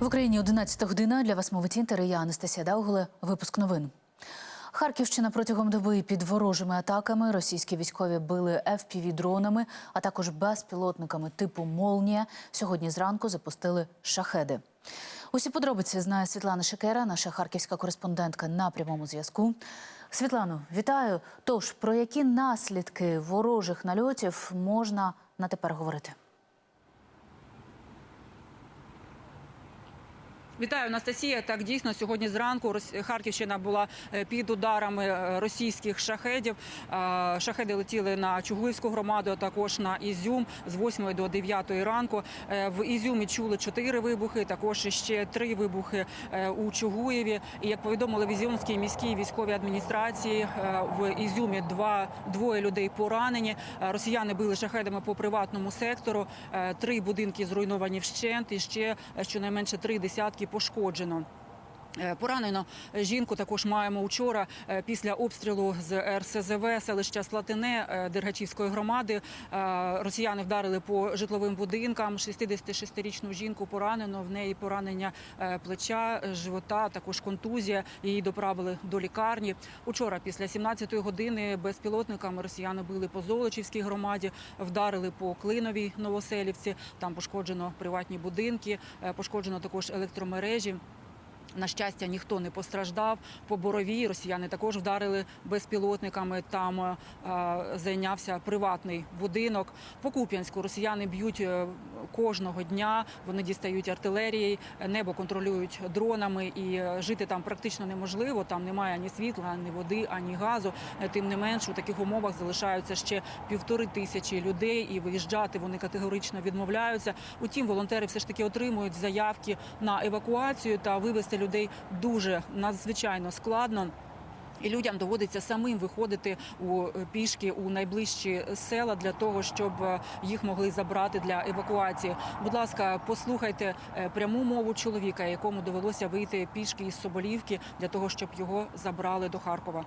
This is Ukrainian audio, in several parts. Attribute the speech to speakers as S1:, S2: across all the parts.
S1: В Україні 11 година для вас мовить інтер. і Я Анастасія Даугуле. Випуск новин. Харківщина протягом доби під ворожими атаками. Російські військові били fpv дронами, а також безпілотниками типу Молнія. Сьогодні зранку запустили шахеди. Усі подробиці знає Світлана Шикера, наша харківська кореспондентка на прямому зв'язку. Світлано, вітаю. Тож про які наслідки ворожих нальотів можна на тепер говорити?
S2: Вітаю, Анастасія. Так дійсно сьогодні зранку Харківщина була е, під ударами е, російських шахедів. Е, Шахеди летіли на Чугуївську громаду, а також на Ізюм з 8 до 9 ранку. В Ізюмі чули чотири вибухи, також ще три вибухи у Чугуєві. І як повідомили в Ізюмській міській військовій адміністрації, в Ізюмі два двоє людей поранені. Росіяни били шахедами по приватному сектору. Три будинки зруйновані вщент, і ще щонайменше три десятки пошкоджено. Е, Поранено жінку також маємо учора е, після обстрілу з РСЗВ селища Слатине е, Дергачівської громади. Росіяни вдарили по житловим будинкам. 66-річну жінку поранено. В неї поранення плеча, живота, також контузія. Її доправили до лікарні. Учора, після 17-ї години, безпілотниками росіяни били по Золочівській громаді, вдарили по Клиновій Новоселівці. Там пошкоджено приватні будинки, пошкоджено також електромережі. На щастя, ніхто не постраждав. По боровій росіяни також вдарили безпілотниками. Там е, зайнявся приватний будинок. По Куп'янську росіяни б'ють е, кожного дня. Вони дістають артилерією, небо контролюють дронами, і е, жити там практично неможливо. Там немає ані світла, ані води, ані газу. Тим не менш, у таких умовах залишаються ще півтори тисячі людей, і виїжджати вони категорично відмовляються. Утім, волонтери все ж таки отримують заявки на евакуацію та вивезти людей дуже надзвичайно складно. І людям доводиться самим виходити у е, пішки у найближчі села для того, щоб е, їх могли забрати для евакуації. Будь ласка, послухайте е, пряму мову чоловіка, якому довелося вийти пішки із Соболівки для того, щоб його забрали до Харкова.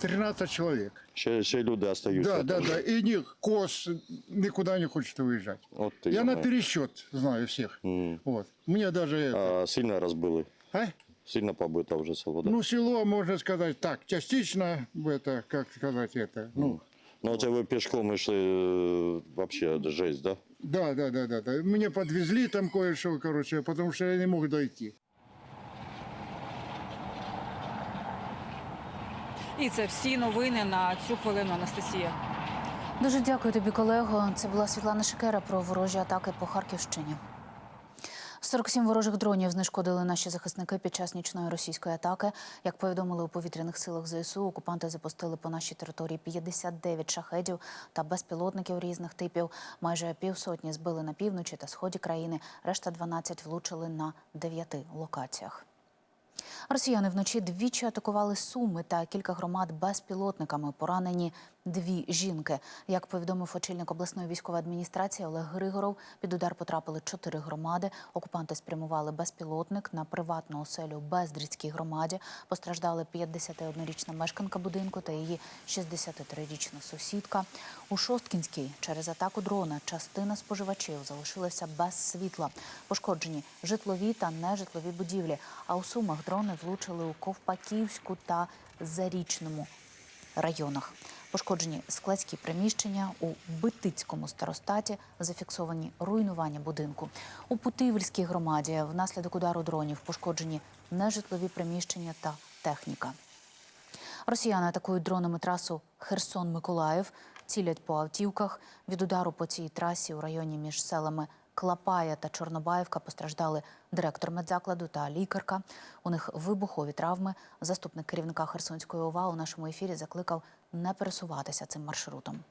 S3: 13 человек.
S4: Ще, ще люди остаються.
S3: Да, да,
S4: там.
S3: да. И них кос никуда не хочет уезжать.
S4: От ти,
S3: Я на пересчет знаю всех.
S4: М.
S3: Вот. Мне даже это.
S4: А, сильно розбили.
S3: А?
S4: Сильно побито вже село, да?
S3: Ну, село, можно сказать так, частично, это, как сказать это. Ну,
S4: Ну, це ви пішком йшли, е, вообще жесть, да?
S3: да, да, да, да, да. Мне подвезли там кое-что, короче, потому что я не мог дойти.
S2: І це всі новини на цю хвилину. Анастасія.
S1: Дуже дякую тобі, колего. Це була Світлана Шикера про ворожі атаки по Харківщині. 47 ворожих дронів знешкодили наші захисники під час нічної російської атаки. Як повідомили у повітряних силах ЗСУ, окупанти запустили по нашій території 59 шахедів та безпілотників різних типів. Майже півсотні збили на півночі та сході країни. Решта 12 влучили на 9 локаціях. Росіяни вночі двічі атакували Суми та кілька громад безпілотниками. Поранені дві жінки. Як повідомив очільник обласної військової адміністрації Олег Григоров, під удар потрапили чотири громади. Окупанти спрямували безпілотник на приватну оселю Бездріцькій громаді. Постраждали 51-річна мешканка будинку та її 63-річна сусідка. У Шосткінській через атаку дрона частина споживачів залишилася без світла. Пошкоджені житлові та нежитлові будівлі. А у Сумах дрони влучили у Ковпаківську та Зарічному районах. Пошкоджені складські приміщення у Битицькому старостаті, зафіксовані руйнування будинку. У Путивльській громаді внаслідок удару дронів пошкоджені нежитлові приміщення та техніка. Росіяни атакують дронами трасу Херсон-Миколаїв, цілять по автівках. Від удару по цій трасі у районі між селами Клапая та Чорнобаївка постраждали директор медзакладу та лікарка. У них вибухові травми. Заступник керівника Херсонської ОВА у нашому ефірі закликав не пересуватися цим маршрутом.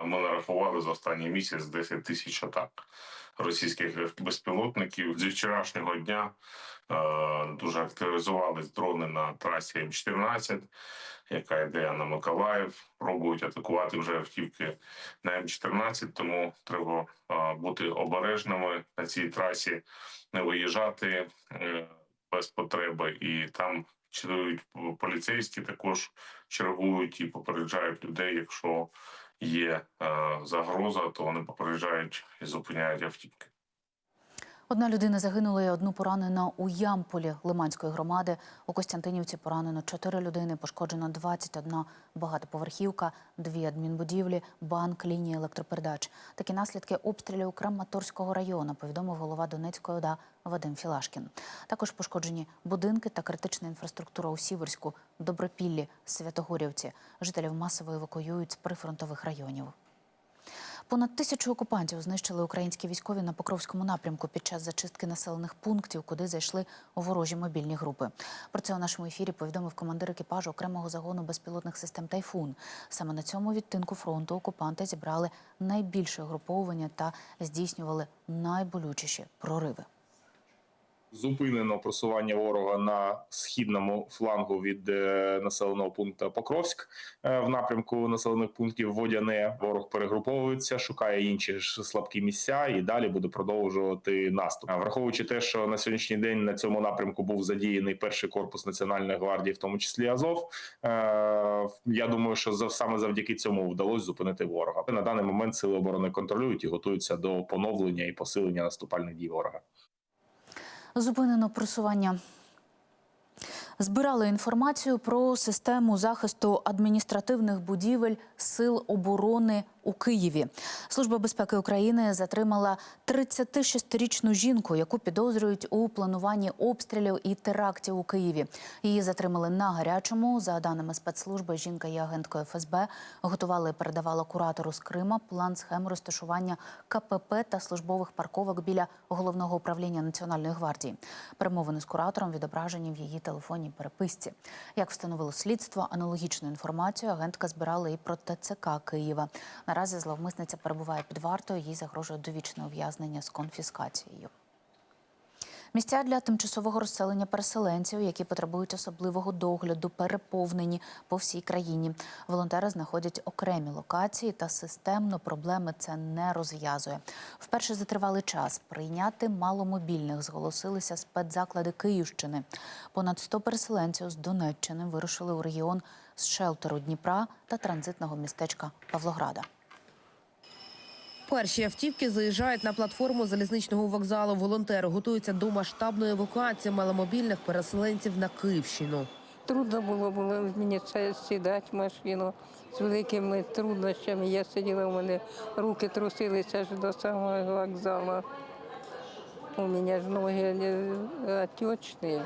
S5: Ми нарахували за останній місяць 10 тисяч атак російських безпілотників. Зі вчорашнього дня е, дуже активізувались дрони на трасі М14, яка йде на Миколаїв. Пробують атакувати вже автівки на М14, тому треба е, бути обережними на цій трасі, не виїжджати е, без потреби, і там чергують поліцейські також чергують і попереджають людей, якщо є е, загроза, то вони попереджають і зупиняють автівки.
S1: Одна людина загинула і одну поранено у Ямполі Лиманської громади. У Костянтинівці поранено чотири людини, пошкоджено 21 багатоповерхівка, дві адмінбудівлі, банк, лінії електропередач. Такі наслідки обстрілів Краматорського району, повідомив голова Донецької ОДА Вадим Філашкін. Також пошкоджені будинки та критична інфраструктура у Сіверську, Добропіллі, Святогорівці. Жителів масово евакуюють з прифронтових районів. Понад тисячу окупантів знищили українські військові на Покровському напрямку під час зачистки населених пунктів, куди зайшли ворожі мобільні групи. Про це у нашому ефірі повідомив командир екіпажу окремого загону безпілотних систем Тайфун. Саме на цьому відтинку фронту окупанти зібрали найбільше груповування та здійснювали найболючіші прориви.
S6: Зупинено просування ворога на східному флангу від е, населеного пункту Покровськ е, в напрямку населених пунктів Водяне. Ворог перегруповується, шукає інші слабкі місця і далі буде продовжувати наступ. Враховуючи те, що на сьогоднішній день на цьому напрямку був задіяний перший корпус національної гвардії, в тому числі Азов. е, Я думаю, що саме завдяки цьому вдалося зупинити ворога. На даний момент сили оборони контролюють і готуються до поновлення і посилення наступальних дій ворога.
S1: Зупинено просування. Збирали інформацію про систему захисту адміністративних будівель сил оборони у Києві. Служба безпеки України затримала 36-річну жінку, яку підозрюють у плануванні обстрілів і терактів у Києві. Її затримали на гарячому. За даними спецслужби, жінка є агенткою ФСБ. Готувала і передавала куратору з Крима план схем розташування КПП та службових парковок біля головного управління Національної гвардії. Перемовини з куратором відображені в її телефонній переписці. Як встановило слідство, аналогічну інформацію агентка збирала і про ТЦК Києва. Наразі зловмисниця перебуває під вартою. Їй загрожує довічне ув'язнення з конфіскацією. Місця для тимчасового розселення переселенців, які потребують особливого догляду, переповнені по всій країні. Волонтери знаходять окремі локації та системно проблеми це не розв'язує. Вперше за тривалий час прийняти маломобільних зголосилися спецзаклади Київщини. Понад 100 переселенців з Донеччини вирушили у регіон з шелтеру Дніпра та транзитного містечка Павлограда.
S7: Перші автівки заїжджають на платформу залізничного вокзалу. Волонтери готуються до масштабної евакуації маломобільних переселенців на Київщину.
S8: Трудно було, було мені сідати в машину з великими труднощами. Я сиділа, у мене руки трусилися аж до самого вокзалу. У мене ж ноги отечні,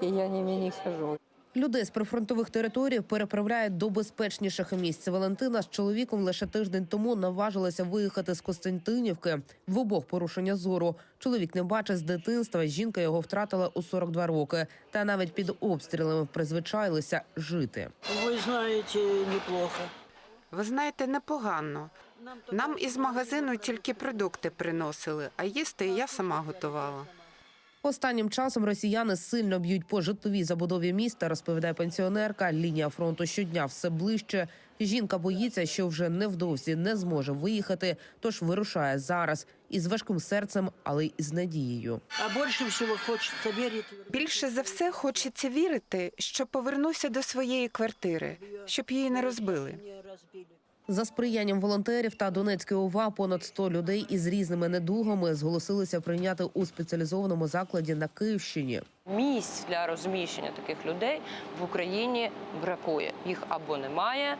S8: і я не хожу.
S7: Людей з прифронтових територій переправляють до безпечніших місць. Валентина з чоловіком лише тиждень тому наважилася виїхати з Костянтинівки. В обох порушення зору. Чоловік не бачить з дитинства. Жінка його втратила у 42 роки. Та навіть під обстрілами призвичайлися жити.
S9: Вы знаете, неплохо.
S10: Ви знаєте, непогано. Нам із магазину тільки продукти приносили, а їсти я сама готувала.
S7: Останнім часом росіяни сильно б'ють по житловій забудові міста, розповідає пенсіонерка. Лінія фронту щодня все ближче. Жінка боїться, що вже невдовзі не зможе виїхати, тож вирушає зараз із важким серцем, але й з надією.
S9: А больше всего хочется верить.
S10: Більше за все хочеться вірити, що повернуся до своєї квартири, щоб її не розбили.
S7: За сприянням волонтерів та Донецької ОВА понад 100 людей із різними недугами зголосилися прийняти у спеціалізованому закладі на Київщині.
S11: Місць для розміщення таких людей в Україні бракує. Їх або немає, е,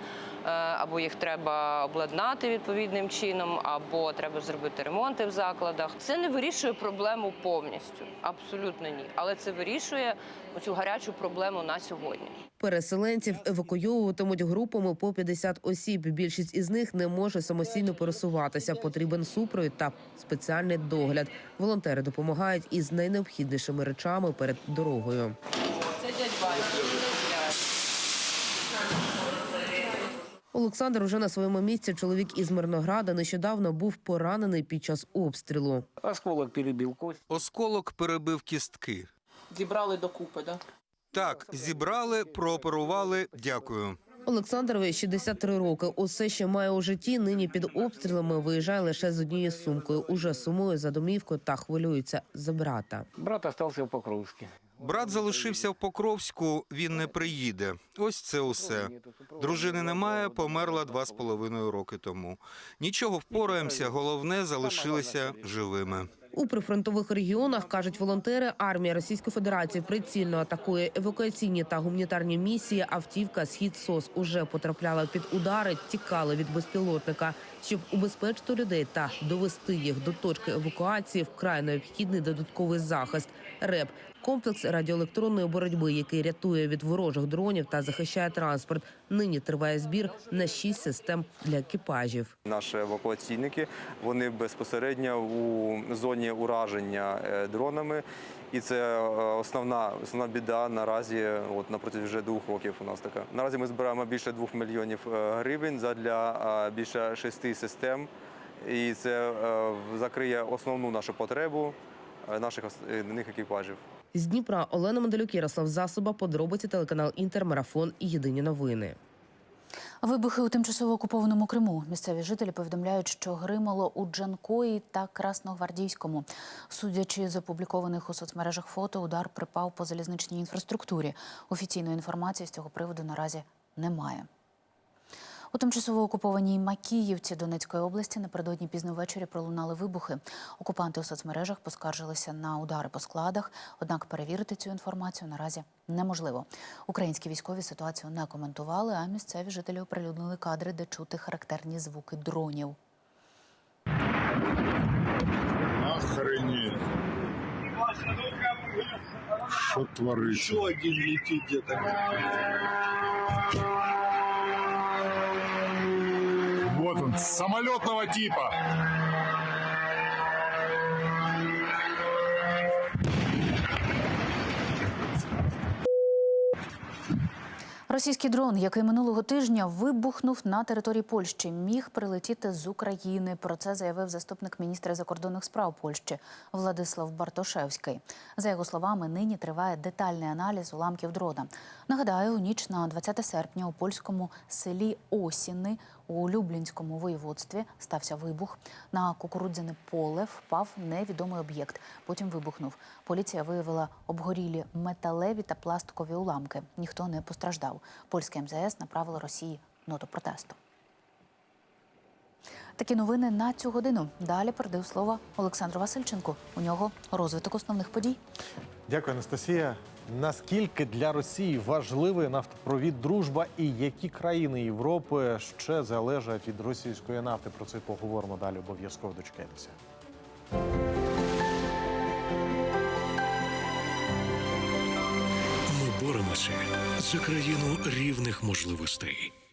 S11: або їх треба обладнати відповідним чином, або треба зробити ремонти в закладах. Це не вирішує проблему повністю, абсолютно ні. Але це вирішує цю гарячу проблему на сьогодні.
S7: Переселенців евакуйовуватимуть групами по 50 осіб. Більшість із них не може самостійно пересуватися. Потрібен супровід та спеціальний догляд. Волонтери допомагають із найнеобхіднішими речами перед дорогою.
S11: Це дядь
S7: Олександр уже на своєму місці. Чоловік із Мирнограда нещодавно був поранений під час обстрілу.
S9: Осколок перебив кость.
S12: Осколок перебив кістки.
S9: Зібрали докупи, да?
S12: Так, зібрали, прооперували. Дякую.
S7: Олександрові 63 роки. Усе, що має у житті, нині під обстрілами виїжджає лише з однією сумкою. Уже сумує за домівкою та хвилюється за брата.
S9: Брат остался в Покровске.
S12: Брат залишився в Покровську, він не приїде. Ось це усе. Дружини немає, померла два з половиною роки тому. Нічого впораємося, головне залишилися живими.
S7: У прифронтових регіонах кажуть волонтери, армія Російської Федерації прицільно атакує евакуаційні та гуманітарні місії. Автівка схід СОС уже потрапляла під удари, тікали від безпілотника. Щоб убезпечити людей та довести їх до точки евакуації, вкрай необхідний додатковий захист. РЕП комплекс радіоелектронної боротьби, який рятує від ворожих дронів та захищає транспорт. Нині триває збір на шість систем для екіпажів.
S13: Наші евакуаційники вони безпосередньо у зоні ураження е, дронами, і це е, основна основна біда наразі. От на протязі вже двох років у нас така. Наразі ми збираємо більше двох мільйонів е, гривень задля е, більше шести систем, і це закриє основну нашу потребу наших ос- е, екіпажів.
S7: З Дніпра Олена Манделюк, Ярослав Засоба, подробиці телеканал Інтер, Марафон і Єдині новини.
S1: Вибухи у тимчасово окупованому Криму. Місцеві жителі повідомляють, що гримало у Джанкої та Красногвардійському. Судячи з опублікованих у соцмережах фото, удар припав по залізничній інфраструктурі. Офіційної інформації з цього приводу наразі немає. У тимчасово окупованій Макіївці Донецької області напередодні пізно ввечері пролунали вибухи. Окупанти у соцмережах поскаржилися на удари по складах, однак перевірити цю інформацію наразі неможливо. Українські військові ситуацію не коментували, а місцеві жителі оприлюднили кадри, де чути характерні звуки дронів.
S3: Охренеть. Що твориться? Еще один летит где-то. Он, самолетного типа.
S1: Російський дрон, який минулого тижня вибухнув на території Польщі, міг прилетіти з України. Про це заявив заступник міністра закордонних справ Польщі Владислав Бартошевський. За його словами, нині триває детальний аналіз уламків дрона. Нагадаю, ніч на 20 серпня у польському селі Осіни у Люблінському воєводстві стався вибух. На кукурудзяне поле впав невідомий об'єкт. Потім вибухнув. Поліція виявила обгорілі металеві та пластикові уламки. Ніхто не постраждав. Польське МЗС направило Росії ноту протесту. Такі новини на цю годину. Далі передаю слово Олександру Васильченку. У нього розвиток основних подій.
S14: Дякую, Анастасія. Наскільки для Росії важливий нафтопровід дружба і які країни Європи ще залежать від російської нафти? Про це поговоримо далі. Обов'язково дочекайтеся.
S15: Ми боремося за країну рівних можливостей.